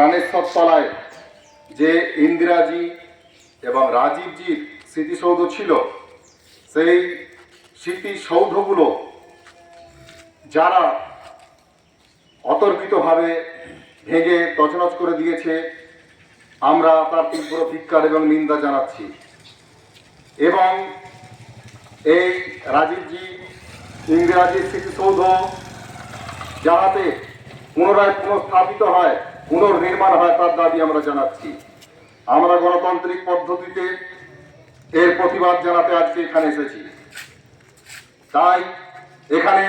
প্রাণেশ্বর তলায় যে ইন্দিরাজি এবং রাজীবজির স্মৃতিসৌধ ছিল, সেই স্মৃতিসৌধগুলো যারা অতর্কিতভাবে ভেঙে তছনছ করে দিয়েছে, আমরা তার তীব্র ধিক্কার এবং নিন্দা জানাচ্ছি। এবং এই রাজীবজি, ইন্দিরাজির স্মৃতিসৌধ যাহাতে পুনরায় পুনঃস্থাপিত হয় পুনর্নির্মাণ হয় তার দাবি আমরা জানাচ্ছি। আমরা গণতান্ত্রিক পদ্ধতিতে এর প্রতিবাদ জানাতে আজকে এখানে এসেছি। তাই এখানে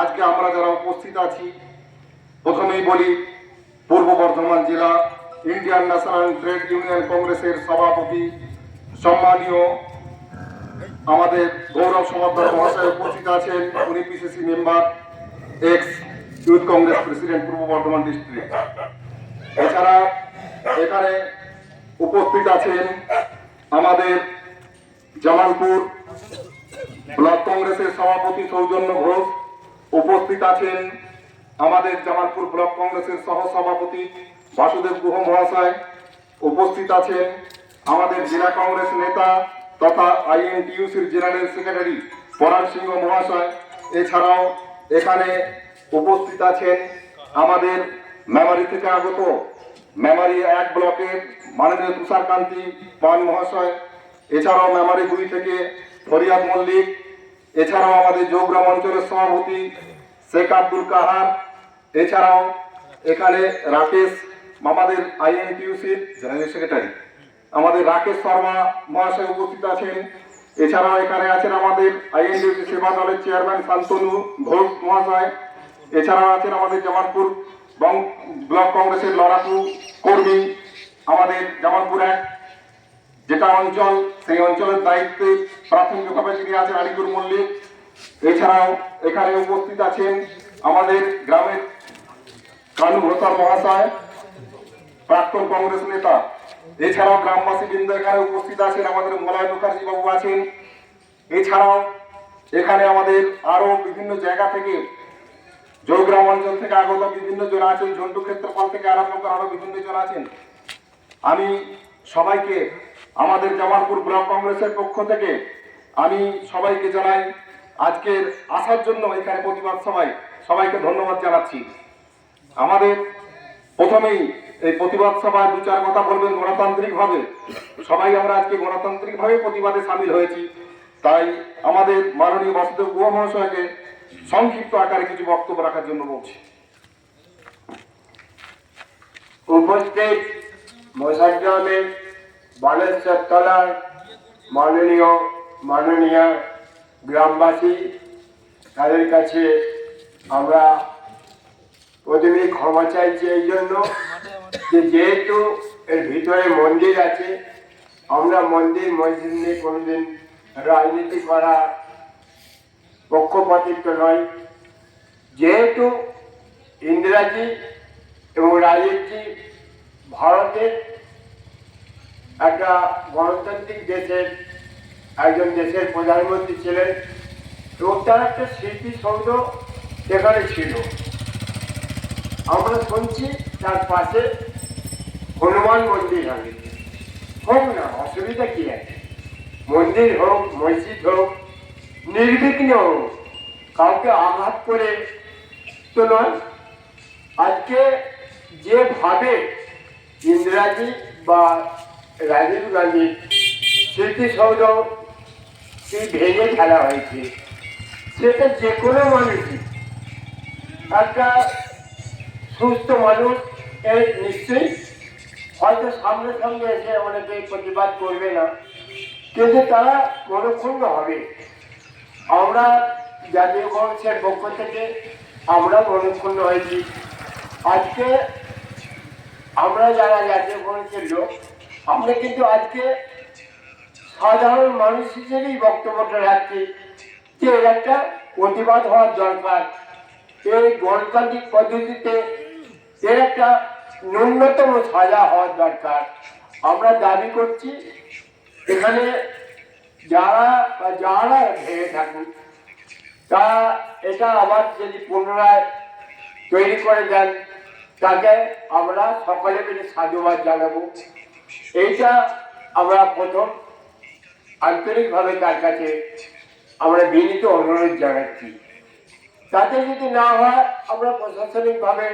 আজকে আমরা যারা উপস্থিত আছি, প্রথমেই বলি পূর্ব বর্ধমান জেলা ইন্ডিয়ান ন্যাশনাল ট্রেড ইউনিয়ন কংগ্রেসের সভাপতি সম্মানীয় আমাদের গৌরব সমাদার মহাশয় উপস্থিত আছেন। উনি PCC member, ex youth Congress president, পূর্ব বর্ধমান ডিস্ট্রিক্ট। এছাড়া এখানে উপস্থিত আছেন আমাদের জামালপুর ব্লক কংগ্রেসের সভাপতি সৌজন্য ঘোষ। উপস্থিত আছেন আমাদের জামালপুর ব্লক কংগ্রেসের সহ সভাপতি বাসুদেব গুহ মহাশয়। উপস্থিত আছেন আমাদের জেলা কংগ্রেস নেতা তথা আইএনটিইউসির জেনারেল সেক্রেটারি পরাণ সিংহ মহাশয়। এছাড়াও এখানে উপস্থিত আছেন আমাদের মেমারি থেকে আগত। মেমারি এক ব্লকের মাননীয় তুষারকান্তি, পান মহাশয়, এছাড়াও মেমারি দুই থেকে ফরিয়াদ মল্লিক, এছাড়াও আমাদের যোগগ্রাম অঞ্চলের সভাপতি শেখ আব্দুল কাহার, এছাড়াও এখানে রাকেশ, আমাদের আইএনটিউসির জেনারেল সেক্রেটারি। আমাদের রাকেশ শর্মা মহাশয় উপস্থিত আছেন। এছাড়াও এখানে আছেন আমাদের আইএনটিউসি সেবা দলের চেয়ারম্যান শান্তনু ঘোষ মহাশয়। এছাড়াও আছেন আমাদের জামালপুর ব্লক কংগ্রেসের লড়াকু কর্মী আমাদের জামালপুর। এক যেটা অঞ্চল, সেই অঞ্চলের দায়িত্বে প্রাথমিকভাবে যিনি আছেন আলিপুর মল্লিক, এছাড়াও এখানে উপস্থিত আছেন আমাদের গ্রামের কানু ঘোষাল মহাশয়, প্রাক্তন কংগ্রেস নেতা। এছাড়াও গ্রামবাসী বৃন্দ এখানে উপস্থিত আছেন আমাদের মলয় মুখার্জি বাবু আছেন। এছাড়াও এখানে আমাদের আরও বিভিন্ন জায়গা থেকে জয়গ্রাম অঞ্চল থেকে আগত বিভিন্ন জন আছেন, ঝন্টু ক্ষেত্রপাল থেকে আরম্ভ করে আরও বিভিন্ন জন আছেন। আমি সবাইকে, আমাদের জামালপুর ব্লক কংগ্রেসের পক্ষ থেকে আমি সবাইকে জানাই, আজকের আসার জন্য এখানে প্রতিবাদ সভায় সবাইকে ধন্যবাদ জানাচ্ছি। আমাদের প্রথমেই এই প্রতিবাদ সভায় দু চার কথা বলবেন গণতান্ত্রিকভাবে। সবাই আমরা আজকে গণতান্ত্রিকভাবে প্রতিবাদে সামিল হয়েছি। তাই আমাদের মাননীয় বাসুদেব গুহ মহাশয়কে সংক্ষিপ্ত আকারে কিছু বক্তব্য রাখার জন্য বলছি। উপস্থিত মোসাগ্রামের বালেশ্বর তলার মাননীয় মাননীয় গ্রামবাসী, তাদের কাছে আমরা প্রথমে ক্ষমা চাইছি এই জন্য যে যেহেতু এর ভিতরে মন্দির আছে, আমরা মন্দির মসজিদ নিয়ে কোনোদিন রাজনীতি করা পক্ষপাতিত্ব নয়। যেহেতু ইংরাজি এবং রাজীবজি ভারতের একটা গণতান্ত্রিক দেশের একজন দেশের প্রধানমন্ত্রী ছিলেন এবং তার একটা স্মৃতিসৌধ সেখানে ছিল। আমরা শুনছি তার পাশে হনুমান মন্দির হবে হোক না, অসুবিধা কি আছে? মন্দির হোক, মসজিদ হোক নির্বিঘ্ন কাউকে আঘাত করে তো নয়। আজকে যেভাবে ইন্দিরাজি বা রাজীব গান্ধীর স্মৃতিসৌধ ভেঙে ফেলা হয়েছে, সেটা যে কোনো মানুষই, একটা সুস্থ মানুষ এর নিশ্চয়ই হয়তো সামনে সামনে এসে অনেকে প্রতিবাদ করবে না, কিন্তু তারা মনক্ষুণ্ণ হবে। আমরা জাতীয় কংগ্রেসের পক্ষ থেকে আমরা মনক্ষুণ্ণ হয়েছি। আজকে আমরা যারা জাতীয় কংগ্রেসের লোক, আমরা কিন্তু আজকে সাধারণ মানুষ হিসেবেই বক্তব্যটা রাখছি যে এর একটা প্রতিবাদ হওয়ার দরকার। এই গণতান্ত্রিক পদ্ধতিতে এর একটা ন্যূনতম সাজা হওয়ার দরকার। আমরা দাবি করছি, এখানে যারা বা যারা ভেঙে থাকুন তা এটা আবার যদি পুনরায় তৈরি করে দেন, তাকে আমরা সকলে মিলে সাধুবাদ জানাব। এইটা আমরা প্রথম আন্তরিকভাবে তার কাছে আমরা বিনীত অনুরোধ জানাচ্ছি। তাতে যদি না হয়, আমরা প্রশাসনিকভাবে